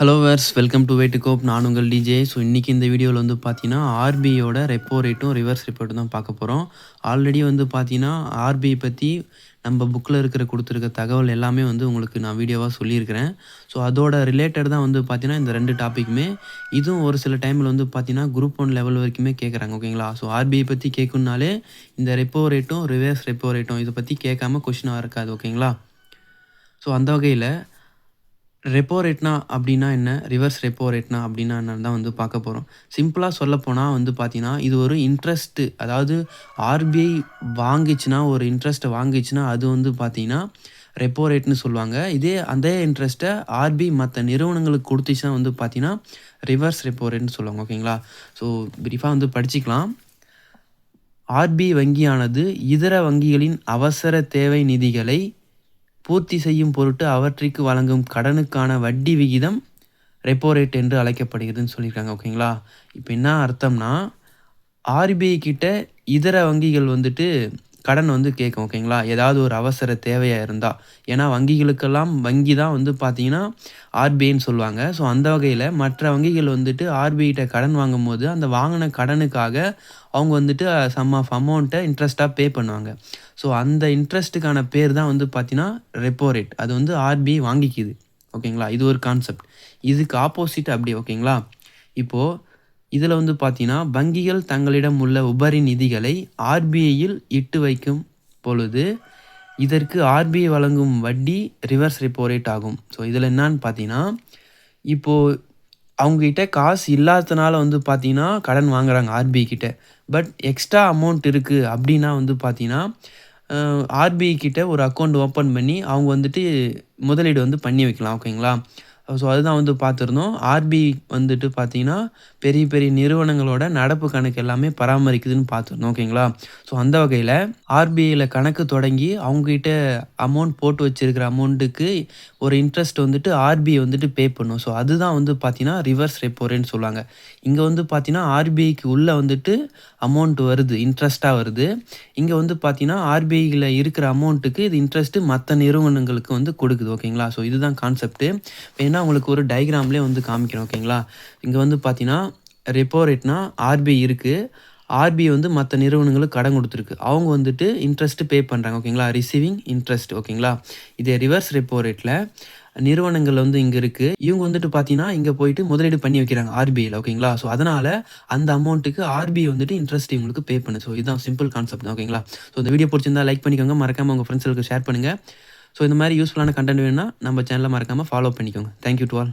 Hello வேர்ஸ் welcome to வெயிட் கோப் நான் உங்கள் டிஜே ஸோ இன்றைக்கி இந்த வீடியோவில் வந்து பார்த்தீங்கன்னா ஆர்பியோட ரெப்போ ரேட்டும் ரிவர்ஸ் ரிப்போர்ட்டும் தான் பார்க்க போகிறோம் ஆல்ரெடி வந்து பார்த்தீங்கன்னா ஆர்பிஐ பற்றி நம்ம புக்கில் இருக்கிற கொடுத்துருக்க தகவல் எல்லாமே வந்து உங்களுக்கு நான் வீடியோவாக சொல்லியிருக்கிறேன். ஸோ அதோட ரிலேட்டட் தான் வந்து பார்த்தீங்கன்னா இந்த ரெண்டு டாப்பிக்குமே இதுவும் ஒரு சில டைமில் வந்து பார்த்தீங்கன்னா குரூப் ஒன் லெவல் வரைக்குமே கேட்குறாங்க ஓகேங்களா ஸோ ஆர்பிஐ பற்றி கேட்கணுனாலே இந்த ரெப்போ ரேட்டும் ரிவர்ஸ் ரெப்போ ரேட்டும் இதை பற்றி கேட்காம கொஷினாக இருக்காது ஓகேங்களா ஸோ அந்த வகையில் ரெப்போ ரேட்னா அப்படின்னா என்ன? ரிவர்ஸ் ரெப்போ ரேட்னா அப்படின்னா என்னன்னு தான் வந்து பார்க்க போகிறோம் சிம்பிளாக சொல்லப்போனால் வந்து பார்த்தீங்கன்னா இது ஒரு இன்ட்ரெஸ்ட்டு அதாவது ஆர்பிஐ வாங்கிச்சுன்னா ஒரு இன்ட்ரெஸ்ட்டை வாங்கிச்சுன்னா அது வந்து பார்த்தீங்கன்னா ரெப்போ ரேட்னு சொல்லுவாங்க. இதே அதே இன்ட்ரெஸ்ட்டை ஆர்பி மற்ற நிறுவனங்களுக்கு கொடுத்துச்சுன்னா வந்து பார்த்தீங்கன்னா ரிவர்ஸ் ரெப்போ ரேட்னு சொல்லுவாங்க. ஓகேங்களா ஸோ பிரீஃபாக வந்து படிச்சுக்கலாம். ஆர்பி வங்கியானது இதர வங்கிகளின் அவசர தேவை நிதிகளை பூர்த்தி செய்யும் பொருட்டு அவற்றிற்கு வழங்கும் கடனுக்கான வட்டி விகிதம் ரெப்போ ரேட் என்று அழைக்கப்படுகிறதுன்னு சொல்லியிருக்காங்க ஓகேங்களா இப்போ என்ன அர்த்தம்னா ஆர்பிஐ கிட்ட இதர வங்கிகள் வந்துட்டு கடன் வந்து கேட்கும் ஓகேங்களா ஏதாவது ஒரு அவசர தேவையாக இருந்தால் ஏன்னா வங்கிகளுக்கெல்லாம் வங்கி தான் வந்து பார்த்தீங்கன்னா ஆர்பிஐன்னு சொல்லுவாங்க. ஸோ அந்த வகையில் மற்ற வங்கிகள் வந்துட்டு ஆர்பிஐட்ட கடன் வாங்கும் போது அந்த வாங்கின கடனுக்காக அவங்க வந்துட்டு சம் ஆஃப் அமௌண்ட்டை இன்ட்ரெஸ்ட்டாக பே பண்ணுவாங்க. ஸோ அந்த இன்ட்ரெஸ்ட்டுக்கான பேர் தான் வந்து பார்த்தீங்கன்னா ரெப்போ ரேட் அது வந்து ஆர்பிஐ வாங்கிக்குது. ஓகேங்களா இது ஒரு கான்செப்ட் இதுக்கு ஆப்போசிட் அப்படி ஓகேங்களா இப்போது இதில் வந்து பார்த்தீங்கன்னா வங்கிகள் தங்களிடம் உள்ள உபரி நிதிகளை ஆர்பிஐயில் இட்டு வைக்கும் பொழுது இதற்கு ஆர்பிஐ வழங்கும் வட்டி ரிவர்ஸ் ரெப்போ ரேட் ஆகும். ஸோ இதில் என்னான்னு பார்த்தீங்கன்னா இப்போது அவங்ககிட்ட காசு இல்லாததுனால வந்து பார்த்தீங்கன்னா கடன் வாங்குறாங்க ஆர்பிஐ கிட்ட. பட் எக்ஸ்ட்ரா அமௌண்ட் இருக்குது அப்படின்னா வந்து பார்த்தீங்கன்னா ஆர்பிஐ கிட்ட ஒரு அக்கௌண்ட் ஓப்பன் பண்ணி அவங்க வந்துட்டு முதலீடு வந்து பண்ணி வைக்கலாம் ஓகேங்களா ஸோ அதுதான் வந்து பார்த்துருந்தோம். ஆர்பிஐ வந்துட்டு பார்த்தீங்கன்னா பெரிய பெரிய நிறுவனங்களோட நடப்பு கணக்கு எல்லாமே பராமரிக்குதுன்னு பார்த்துருந்தோம். ஓகேங்களா ஸோ அந்த வகையில் ஆர்பிஐயில் கணக்கு தொடங்கி அவங்ககிட்ட அமௌண்ட் போட்டு வச்சிருக்கிற அமௌண்ட்டுக்கு ஒரு இன்ட்ரெஸ்ட் வந்துட்டு ஆர்பிஐ வந்துட்டு பே பண்ணும். ஸோ அதுதான் வந்து பார்த்தீங்கன்னா ரிவர்ஸ் ரெப்போரேன்னு சொல்லுவாங்க. இங்கே வந்து பார்த்தீங்கன்னா ஆர்பிஐக்கு உள்ளே வந்துட்டு அமௌண்ட் வருது இன்ட்ரெஸ்ட்டாக வருது. இங்கே வந்து பார்த்தீங்கன்னா ஆர்பிஐயில் இருக்கிற அமௌண்ட்டுக்கு இது இன்ட்ரெஸ்ட்டு மற்ற நிறுவனங்களுக்கு வந்து கொடுக்குது. ஓகேங்களா ஸோ இதுதான் கான்செப்ட்டு வேணா உங்களுக்கு ஒரு டயக்ராம்லேயே வந்து காமிக்கிறேன் ஓகேங்களா இங்கே வந்து பார்த்தீங்கன்னா ரெப்போ ரேட்னா ஆர்பிஐ இருக்குது ஆர்பிஐ வந்து மற்ற நிறுவனங்களுக்கு கடன் கொடுத்துருக்கு. அவங்க வந்துட்டு இன்ட்ரெஸ்ட்டு பே பண்ணுறாங்க ஓகேங்களா ரிசீவிங் இன்ட்ரெஸ்ட் ஓகேங்களா இதே ரிவர்ஸ் ரெப்போ ரேட்டில் நிறுவனங்கள் வந்து இங்கே இருக்குது இவங்க வந்துட்டு பார்த்தீங்கன்னா இங்கே போயிட்டு முதலீடு பண்ணி வைக்கிறாங்க ஆர்பிஐயில் ஓகேங்களா ஸோ அதனால் அந்த அமௌண்ட்டுக்கு ஆர்பிஐ வந்துட்டு இன்ட்ரெஸ்ட் இவங்களுக்கு பே பண்ணு ஸோ இதுதான் சிம்பிள் கான்செப்ட் தான் ஓகேங்களா ஸோ இந்த வீடியோ பிடிச்சிருந்தா லைக் பண்ணிக்கோங்க. மறக்காமல் உங்கள் ஃப்ரெண்ட்ஸுக்கு ஷேர் பண்ணுங்கள் ஸோ இந்த மாதிரி யூஸ்ஃபுல்லான கண்டென்ட் வேணும்னா நம்ம சேனலை மறக்காமல் ஃபாலோ பண்ணிக்கோங்க. Thank you to all